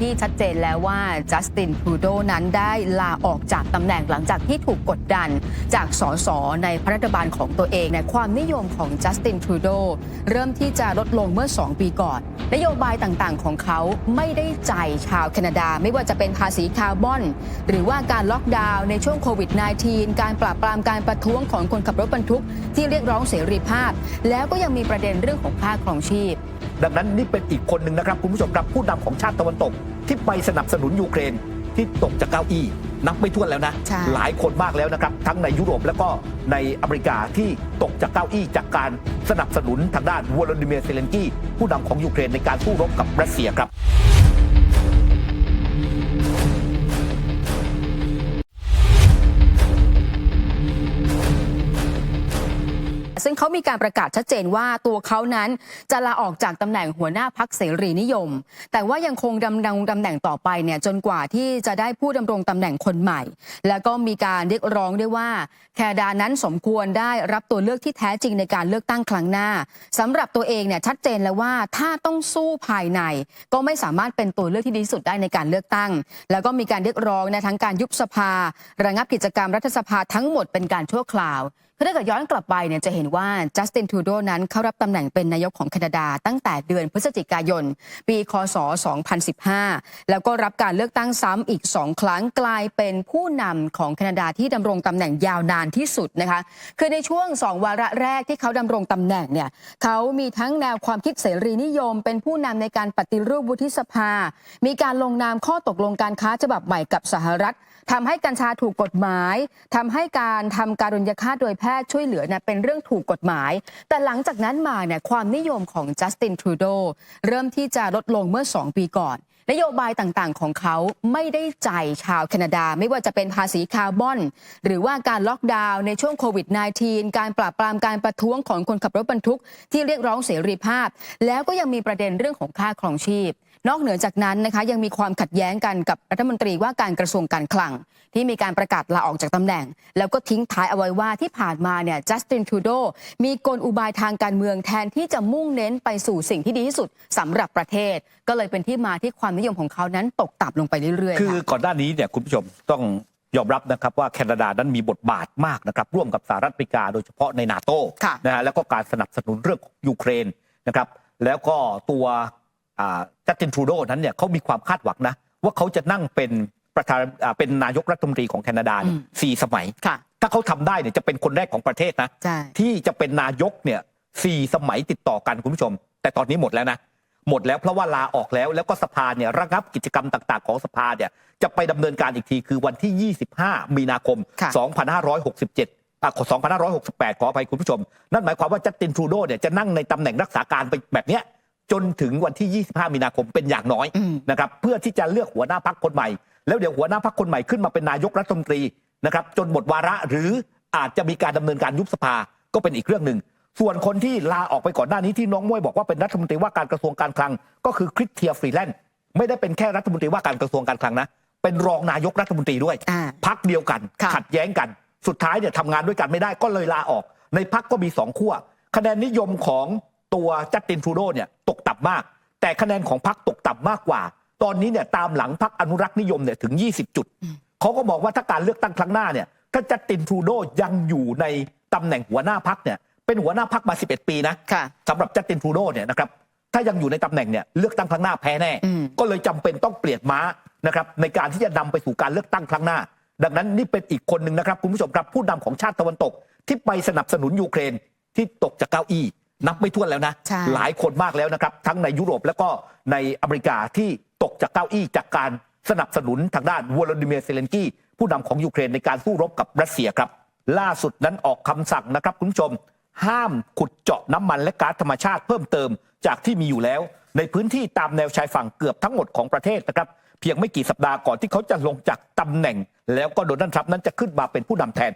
ที่ชัดเจนแล้วว่าจัสตินทรูโดนั้นได้ลาออกจากตำแหน่งหลังจากที่ถูกกดดัน จากสสในพรัฐบาลของตัวเองในความนิยมของจัสตินทรูโดเริ่มที่จะลดลงเมื่อ 2 ปีก่อน นโยบายต่างๆ ของเขาไม่ได้ใจชาวแคนาดา ไม่ว่าจะเป็นภาษีคาร์บอน หรือว่าการล็อกดาวน์ในช่วงโควิด -19 การปราบปรามการประท้วงของคนขับรถบรรทุก ที่เรียกร้องเสรีภาพ แล้วก็ยังมีประเด็นเรื่องของค่าครองชีพ ดังนั้นนี่เป็นอีกคนหนึ่งนะครับคุณผู้ชมครับผู้นำของชาติตะวันตก ที่ไปสนับสนุนยูเครนที่ตกจากเก้าอี้นับไม่ถ้วนแล้วนะใช่หลายคนมากแล้วนะครับ ทั้งในยุโรปแล้วก็ในอเมริกาที่ตกจากเก้าอี้จากการสนับสนุนทางด้านวลาดิเมียร์เซเลนกี้ผู้นำของยูเครนในการสู้รบกับรัสเซียครับ เขามีการประกาศชัดเจนว่าตัวเขานั้นจะลาออกจากตำแหน่งหัวหน้าพักเสรีนิยม แต่ว่ายังคงดำรงตำแหน่งต่อไปเนี่ยจนกว่าที่จะได้ผู้ดำรงตำแหน่งคนใหม่ แล้วก็มีการเรียกร้องด้วยว่า แคดานั้นสมควรได้รับตัวเลือกที่แท้จริงในการเลือกตั้งครั้งหน้าสำหรับตัวเองเนี่ยชัดเจนแล้วว่าถ้าต้องสู้ภายใน ก็ไม่สามารถเป็นตัวเลือกที่ดีที่สุดได้ในการเลือกตั้ง แล้วก็มีการเรียกร้องนะทั้งการยุบสภา ระงับกิจกรรมรัฐสภาทั้งหมดเป็นการชั่วคราว คือถ้าเกิดย้อนกลับไปเนี่ยจะเห็นว่าจัสตินทูโดนั้นเข้ารับตำแหน่งเป็นนายกของแคนาดา ตั้งแต่เดือนพฤศจิกายน ปีคศ 2015 แล้วก็รับการเลือกตั้งซ้ำอีก 2 ครั้งกลายเป็นผู้นำของแคนาดาที่ดำรงตำแหน่งยาวนานที่สุดนะคะ คือในช่วง 2 วาระแรกที่เขาดำรงตำแหน่งเนี่ยเขามีทั้งแนวความคิดเสรีนิยม เป็นผู้นำในการปฏิรูปวุฒิสภา มีการลงนามข้อตกลงการค้าฉบับใหม่กับสหรัฐทำให้กัญชาถูกกฎหมายทำให้การทำการุญยฆาตโดยแพทย์ช่วยเหลือเนี่ยเป็นเรื่องถูกกฎหมาย แต่หลังจากนั้นมาเนี่ยความนิยมของจัสตินทรูโดเริ่มที่จะลดลงเมื่อ 2 ปีก่อน นโยบายต่างๆ ของเขาไม่ได้ใจชาวแคนาดา ไม่ว่าจะเป็นภาษีคาร์บอน หรือว่าการล็อกดาวน์ในช่วงโควิด -19 การปราบปรามการประท้วงของคนขับรถบรรทุกที่เรียกร้องเสรีภาพ แล้วก็ยังมีประเด็นเรื่องของค่าครองชีพ นอกเหนือจากนั้นนะคะยังมีความขัดแย้งกันกับรัฐมนตรีว่าการกระทรวงการคลัง ที่มีการประกาศลาออกจากตำแหน่ง แล้วก็ทิ้งท้ายเอาไว้ว่าที่ผ่านมาเนี่ยจัสตินทรูโดมีกลอุบายทางการเมืองแทนที่จะมุ่งเน้นไปสู่สิ่งที่ดีที่สุดสำหรับประเทศ ก็เลยเป็นที่มาที่ความนิยมของเขานั้นตกต่ำลงไปเรื่อยๆคือค่ะก่อนหน้านี้เนี่ยคุณผู้ชมต้องยอมรับนะครับว่าแคนาดานั้นมีบทบาทมากนะครับร่วมกับสหรัฐอเมริกาโดยเฉพาะในนาโตค่ะนะฮะแล้วก็การสนับสนุนเรื่องของยูเครนนะครับแล้วก็ตัว จัสตินทรูโดนั้นเนี่ยเขามีความคาดหวังนะ ว่าเขาจะนั่งเป็นประธานอ่าเป็นนายกรัฐมนตรีของแคนาดาเนี่ยอืมสี่สมัยค่ะถ้าเขาทำได้เนี่ยจะเป็นคนแรกของประเทศนะใช่ที่จะเป็นนายกเนี่ยสี่สมัยติดต่อกันคุณผู้ชม แต่ตอนนี้หมดแล้วนะหมดแล้วเพราะว่าลาออกแล้วแล้วก็สภาเนี่ยระงับกิจกรรมต่าง ๆ ของสภาเนี่ยจะไปดำเนินการอีกทีคือวันที่ 25 มีนาคมค่ะ2567อะ2568 ขออภัยคุณผู้ชม นั่นหมายความว่าจัสตินทรูโดเนี่ยจะนั่งในตำแหน่งรักษาการไปแบบเนี้ย จนถึงวันที่ 25 มีนาคมเป็นอย่างน้อยอืมนะครับเพื่อที่จะเลือกหัวหน้าพักคนใหม่ แล้วเดี๋ยวหัวหน้าพักคนใหม่ขึ้นมาเป็นนายกรัฐมนตรีนะครับจนหมดวาระหรืออาจจะมีการดำเนินการยุบสภาก็เป็นอีกเรื่องหนึ่งส่วนคนที่ลาออกไปก่อนหน้านี้ที่น้องม้วยบอกว่าเป็นรัฐมนตรีว่าการกระทรวงการคลัง ก็คือคริสเทียฟรีแลนด์ไม่ได้เป็นแค่รัฐมนตรีว่าการกระทรวงการคลังนะ เป็นรองนายกรัฐมนตรีด้วยอ่าพักเดียวกันค่ะขัดแย้งกัน สุดท้ายเนี่ยทำงานด้วยกันไม่ได้ก็เลยลาออก ในพักก็มีสองขั้วคะแนนนิยมของ ตัวจัสตินทรูโดเนี่ยตกต่ำมาก แต่คะแนนของพักตกต่ำมากกว่า ตอนนี้เนี่ยตามหลังพักอนุรักษ์นิยมเนี่ยถึง 20 จุด เขาก็บอกว่าถ้าการเลือกตั้งครั้งหน้าเนี่ยถ้าจัสตินทรูโดยังอยู่ในตำแหน่งหัวหน้าพักเนี่ยเป็นหัวหน้าพักมา 11 ปีนะค่ะสำหรับจัสตินทรูโดเนี่ยนะครับถ้ายังอยู่ในตำแหน่งเนี่ยเลือกตั้งครั้งหน้าแพ้แน่อืมก็เลยจำเป็นต้องเปลี่ยนม้านะครับในการที่จะนำไปสู่การเลือกตั้งครั้งหน้า ดังนั้นนี่เป็นอีกคนหนึ่งนะครับคุณผู้ชมครับผู้นำของชาติตะวันตก ที่ไปสนับสนุนยูเครนที่ตกจากเก้าอี้ นับไม่ถ้วนแล้วนะ ใช่ หลายคนมากแล้วนะครับ ทั้งในยุโรปแล้วก็ในอเมริกาที่ตกจากเก้าอี้จากการสนับสนุนทางด้านวลาดิเมียร์เซเลนกี้ผู้นำของยูเครนในการสู้รบกับรัสเซียครับ ล่าสุดนั้นออกคำสั่งนะครับคุณผู้ชม ห้ามขุดเจาะน้ำมันและก๊าซธรรมชาติเพิ่มเติมจากที่มีอยู่แล้ว ในพื้นที่ตามแนวชายฝั่งเกือบทั้งหมดของประเทศนะครับเพียงไม่กี่สัปดาห์ก่อนที่เขาจะลงจากตำแหน่ง แล้วก็โดนัลด์ทรัมป์นั้นจะขึ้นมาเป็นผู้นำแทน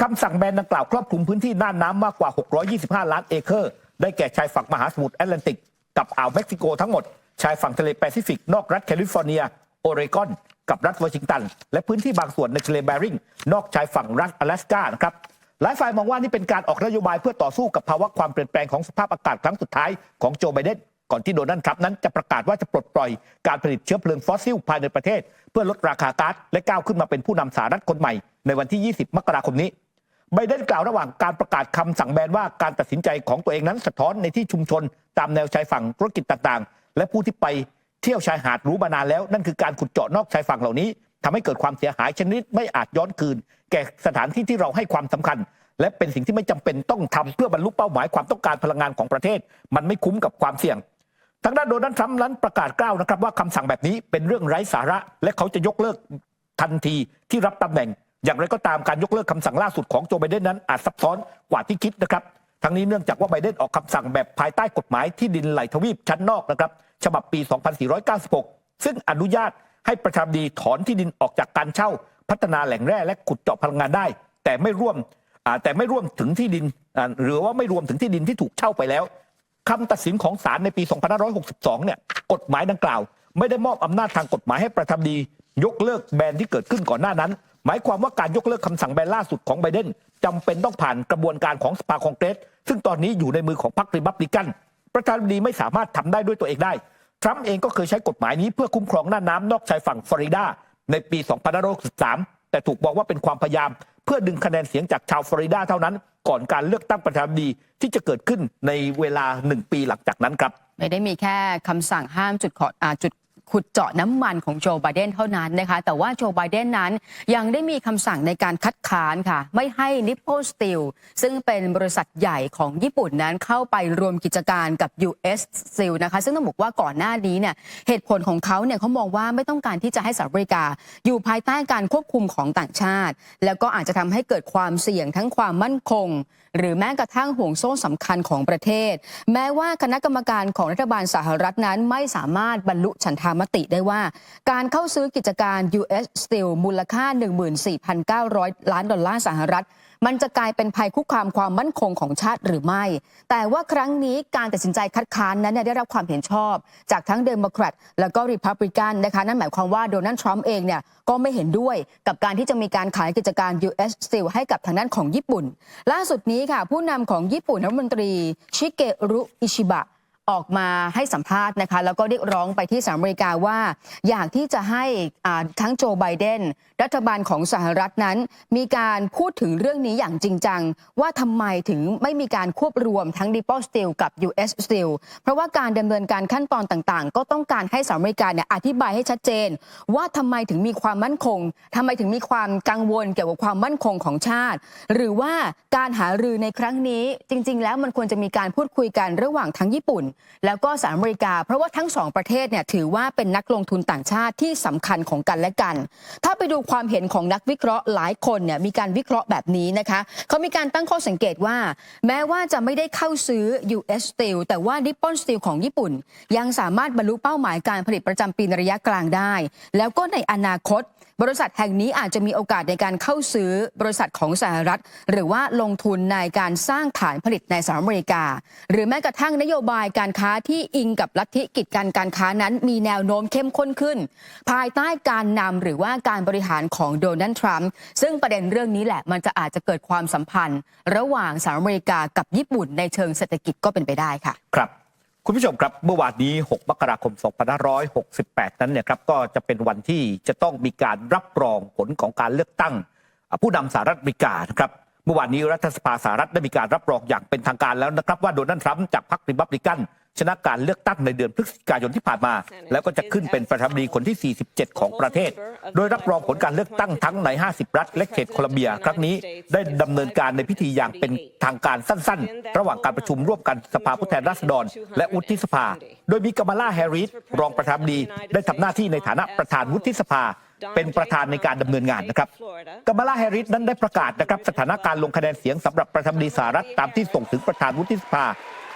คำสั่งแบนดังกล่าวครอบคลุมพื้นที่น่านน้ำมากกว่า 625 ล้านเอเคอร์ ได้แก่ชายฝั่งมหาสมุทรแอตแลนติก กับอ่าวเม็กซิโกทั้งหมด ชายฝั่งทะเลแปซิฟิก นอกรัฐแคลิฟอร์เนีย โอเรกอน กับรัฐวอชิงตัน และพื้นที่บางส่วนในทะเลแบริงนอกชายฝั่งรัฐอลาสกานะครับหลายฝ่ายมองว่านี่เป็นการออกนโยบายเพื่อต่อสู้กับภาวะความเปลี่ยนแปลงของสภาพอากาศครั้งสุดท้ายของโจไบเดนก่อนที่โดนัลด์ทรัมป์นั้นจะประกาศว่าจะปลดปล่อยการผลิตเชื้อเพลิงฟอสซิลภายในประเทศ เพื่อลดราคาก๊าซและก้าวขึ้นมาเป็นผู้นำสหรัฐคนใหม่ในวันที่ 20 มกราคมนี้ ไบเดนกล่าวระหว่างการประกาศคำสั่งแบนว่าการตัดสินใจของตัวเองนั้นสะท้อนในที่ชุมชน ตามแนวชายฝั่งธุรกิจต่างๆ และผู้ที่ไปเที่ยวชายหาดรู้มานานแล้ว นั่นคือการขุดเจาะนอกชายฝั่งเหล่านี้ทำให้เกิดความเสียหายชนิดไม่อาจย้อนคืน แก่สถานที่ที่เราให้ความสำคัญ และเป็นสิ่งที่ไม่จำเป็นต้องทำเพื่อบรรลุเป้าหมายความต้องการพลังงานของประเทศ มันไม่คุ้มกับความเสี่ยงทางด้านโดนัลด์ทรัมป์นั้นประกาศกล่าวนะครับว่าคำสั่งแบบนี้เป็นเรื่องไร้สาระ และเขาจะยกเลิกทันทีที่รับตำแหน่ง อย่างไรก็ตามการยกเลิกคำสั่งล่าสุดของโจไบเดนนั้นอาจซับซ้อนกว่าที่คิดนะครับ ทั้งนี้เนื่องจากว่าไบเดนออกคำสั่งแบบภายใต้กฎหมายที่ดินไหลทวีปชั้นนอกนะครับ ฉบับปี 2496 ซึ่งอนุญาตให้ประธานาธิบดีถอนที่ดินออกจากการเช่า พัฒนาแหล่งแร่และขุดเจาะพลังงานได้ แต่ไม่ร่วมแต่ไม่ร่วมถึงที่ดินหรือว่าไม่รวมถึงที่ดินที่ถูกเช่าไปแล้วคำตัดสินของศาลในปี 2562 เนี่ย กฎหมายดังกล่าว ไม่ได้มอบอำนาจทางกฎหมายให้ประธานาธิบดี ยกเลิกแบนที่เกิดขึ้นก่อนหน้านั้น หมายความว่าการยกเลิกคำสั่งแบนล่าสุดของไบเดนจำเป็นต้องผ่านกระบวนการของสภาคองเกรส ซึ่งตอนนี้อยู่ในมือของพรรคริบับลิกัน ประธานาธิบดีไม่สามารถทำได้ด้วยตัวเองได้ ทรัมป์เองก็เคยใช้กฎหมายนี้เพื่อคุ้มครองหน่านน้ำนอกชายฝั่งฟลอริดาในปี 2563 แต่ถูกบอกว่าเป็นความพยายาม เพื่อดึงคะแนนเสียงจากชาวฟลอริดาเท่านั้น ก่อนการเลือกตั้งประธานาธิบดีที่จะเกิดขึ้นในเวลาหนึ่งปีหลังจากนั้นครับไม่ได้มีแค่คำสั่งห้ามจุดขออจุด ขุดเจาะน้ำมันของโจไบเดนเท่านั้นนะคะ แต่ว่าโจไบเดนนั้นยังได้มีคำสั่งในการคัดค้านค่ะ ไม่ให้นิปโ l สตีลซึ่งเป็นบริษัทใหญ่ของญี่ปุ่นนั้นเข้าไปรวมกิจการกับ US Steel นะคะ ซึ่งต้องบอกว่าก่อนหน้านี้เนี่ยเหตุผลของเขาเนี่ยเขามองว่าไม่ต้องการที่จะให้สหรัฐอเมริกา อยู่ภายใต้การควบคุมของต่างชาติ แล้วก็อาจจะทำให้เกิดความเสี่ยงทั้งความมั่นคง หรือแม้กระทั่งห่วงโซ่สำคัญของประเทศ แม้ว่าคณะกรรมการของรัฐบาลสหรัฐนั้นไม่สามารถบรรลุฉันทามติได้ว่า การเข้าซื้อกิจการ US Steel มูลค่า 14,900 ล้านดอลลาร์สหรัฐ มันจะกลายเป็นภัยคุกคามความมั่นคงของชาติหรือไม่ แต่ว่าครั้งนี้การตัดสินใจคัดค้านนั้นได้รับความเห็นชอบ จากทั้งเดโมแครตแล้วก็ริพับลิกันนะคะนั่นหมายความว่าโดนัลด์ทรัมป์เองเนี่ยก็ไม่เห็นด้วยกับการที่จะมีการขายกิจการ US Steel ให้กับทางด้านของญี่ปุ่น ล่าสุดนี้ค่ะ ผู้นำของญี่ปุ่นรัฐมนตรีชิเกรุอิชิบะ ออกมาให้สัมภาษณ์นะคะ แล้วก็เรียกร้องไปที่สหรัฐอเมริกาว่า อยากที่จะให้ทั้งโจไบเดนรัฐบาลของสหรัฐนั้น มีการพูดถึงเรื่องนี้อย่างจริงจัง ว่าทำไมถึงไม่มีการควบรวมทั้ง d e p o Steel กับ US Steel เพราะว่าการดำเนินการขั้นตอนต่างๆ ก็ต้องการให้สหรัฐอเมริกาเนี่ยอธิบายให้ชัดเจน ว่าทำไมถึงมีความมั่นคงทำไมถึงมีความกังวลเกี่ยวกับความมั่นคงของชาติ หรือว่าการหารือในครั้งนี้จริง ๆ แล้วมันควรจะมีการพูดคุยกันระหว่างทั้งญี่ปุ่นแล้วก็สหรัฐอเมริกา เพราะว่าทั้งสองประเทศเนี่ยถือว่าเป็นนักลงทุนต่างชาติที่สำคัญของกันและกัน ถ้าไปดูความเห็นของนักวิเคราะห์หลายคนเนี่ยมีการวิเคราะห์แบบนี้นะคะเขามีการตั้งข้อสังเกตว่า แม้ว่าจะไม่ได้เข้าซื้อ US Steel แต่ว่า Nippon Steel ของญี่ปุ่น ยังสามารถบรรลุเป้าหมายการผลิตประจำปีในระยะกลางได้ แล้วก็ในอนาคตบริษัทแห่งนี้อาจจะมีโอกาสในการเข้าซื้อบริษัทของสหรัฐ หรือว่าลงทุนในการสร้างฐานผลิตในสหรัฐอเมริกา หรือแม้กระทั่งนโยบายการค้าที่อิงกับลัทธิกิจการการค้านั้นมีแนวโน้มเข้มข้นขึ้น ภายใต้การนำหรือว่าการบริหารของโดนัลด์ทรัมป์ซึ่งประเด็นเรื่องนี้แหละมันจะอาจจะเกิดความสัมพันธ์ ระหว่างสหรัฐอเมริกากับญี่ปุ่นในเชิงเศรษฐกิจก็เป็นไปได้ค่ะ ครับ คุณผู้ชมครับเมื่อวานนี้ 6 มกราคม 2568 นั้นเนี่ยครับก็จะเป็นวันที่จะต้องมีการรับรองผลของการเลือกตั้ง ผู้นำสหรัฐอเมริกานะครับเมื่อวานนี้รัฐสภาสหรัฐได้มีการรับรองอย่างเป็นทางการแล้วนะครับว่าโดนัลด์ทรัมป์จากพรรคริบับลิกัน ชนะการเลือกตั้งในเดือนพฤศจิกายนที่ผ่านมา แล้วก็จะขึ้นเป็นประธานาธิบดีคนที่ 47 ของประเทศ โดยรับรองผลการเลือกตั้งทั้งใน 50 รัฐและเขตโคลัมเบีย ครั้งนี้ได้ดำเนินการในพิธีอย่างเป็นทางการสั้นๆ ระหว่างการประชุมร่วมกันสภาผู้แทนราษฎร และวุฒิสภา โดยมีกามาลาแฮร์ริสรองประธานาธิบดีได้ทำหน้าที่ในฐานะประธานวุฒิสภาเป็นประธานในการดำเนินงานนะครับกามาลาแฮร์ริสนั้นได้ประกาศนะครับสถานการณ์ลงคะแนนเสียงสำหรับประธานาธิบดีสหรัฐตามที่ส่งถึงประธานวุฒิสภา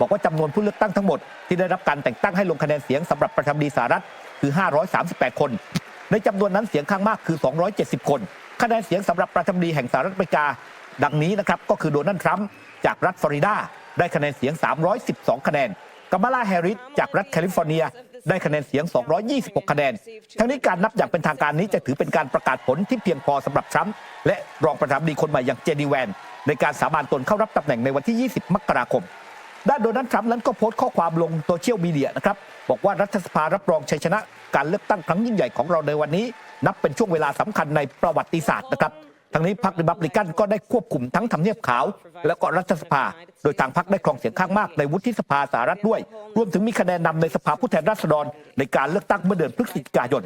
บอกว่าจำนวนผู้เลือกตั้งทั้งหมดที่ได้รับการแต่งตั้งให้ลงคะแนนเสียงสำหรับประธานาธิบดีสหรัฐคือ 538 คน ในจำนวนนั้นเสียงข้างมากคือ 270 คน คะแนนเสียงสำหรับประธานาธิบดีแห่งสหรัฐอเมริกา ดังนี้นะครับก็คือโดนัลด์ทรัมป์จากรัฐฟลอริดาได้คะแนนเสียง 312 คะแนนกามาลาแฮริสจากรัฐแคลิฟอร์เนีย ได้คะแนนเสียง 226 คะแนน ทั้งนี้การนับอย่างเป็นทางการนี้จะถือเป็นการประกาศผลที่เพียงพอสำหรับทรัมป์และรองประธานาธิบดีคนใหม่อย่างเจดีแวน ในการสาบานตนเข้ารับตำแหน่งในวันที่ 20 มกราคม ด้านโดนัลด์ทรัมป์นั้นก็โพสต์ข้อความลงโซเชียลมีเดียนะครับ บอกว่ารัฐสภารับรองชัยชนะ การเลือกตั้งครั้งยิ่งใหญ่ของเราในวันนี้ นับเป็นช่วงเวลาสำคัญในประวัติศาสตร์นะครับทั้งนี้พรรคริบับลิกันก็ได้ควบคุมทั้งทำเนียบขาว และก็รัฐสภา โดยทางพรรคได้ครองเสียงข้างมากในวุฒิสภาสหรัฐด้วย รวมถึงมีคะแนนนำในสภาผู้แทนราษฎร ในการเลือกตั้งเมื่อเดือนพฤศจิกายน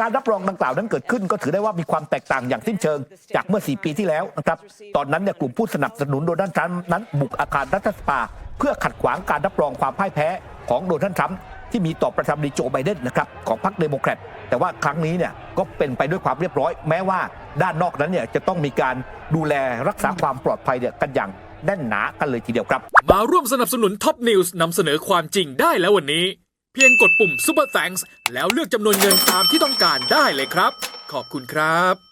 การรับรองดังกล่าวนั้นเกิดขึ้น ก็ถือได้ว่ามีความแตกต่างอย่างสิ้นเชิง จากเมื่อ 4 ปีที่แล้วนะครับ ตอนนั้นเนี่ยกลุ่มผู้สนับสนุนโดนัลด์ทรัมป์นั้นบุกอาคารรัฐสภา เพื่อขัดขวางการรับรองความพ่ายแพ้ของโดนัลด์ทรัมป์ที่มีต่อประธานาธิบดีโจไบเดนนะครับของพรรคเดโมแครตแต่ว่าครั้งนี้เนี่ยก็เป็นไปด้วยความเรียบร้อย แม้ว่าด้านนอกนั้นเนี่ยจะต้องมีการดูแลรักษาความปลอดภัยเนี่ยกันอย่างแน่นหนากันเลยทีเดียวครับ มาร่วมสนับสนุนท็อปนิวส์นำเสนอความจริงได้แล้ววันนี้ เพียงกดปุ่ม Super Thanks แล้วเลือกจำนวนเงินตามที่ต้องการได้เลยครับ ขอบคุณครับ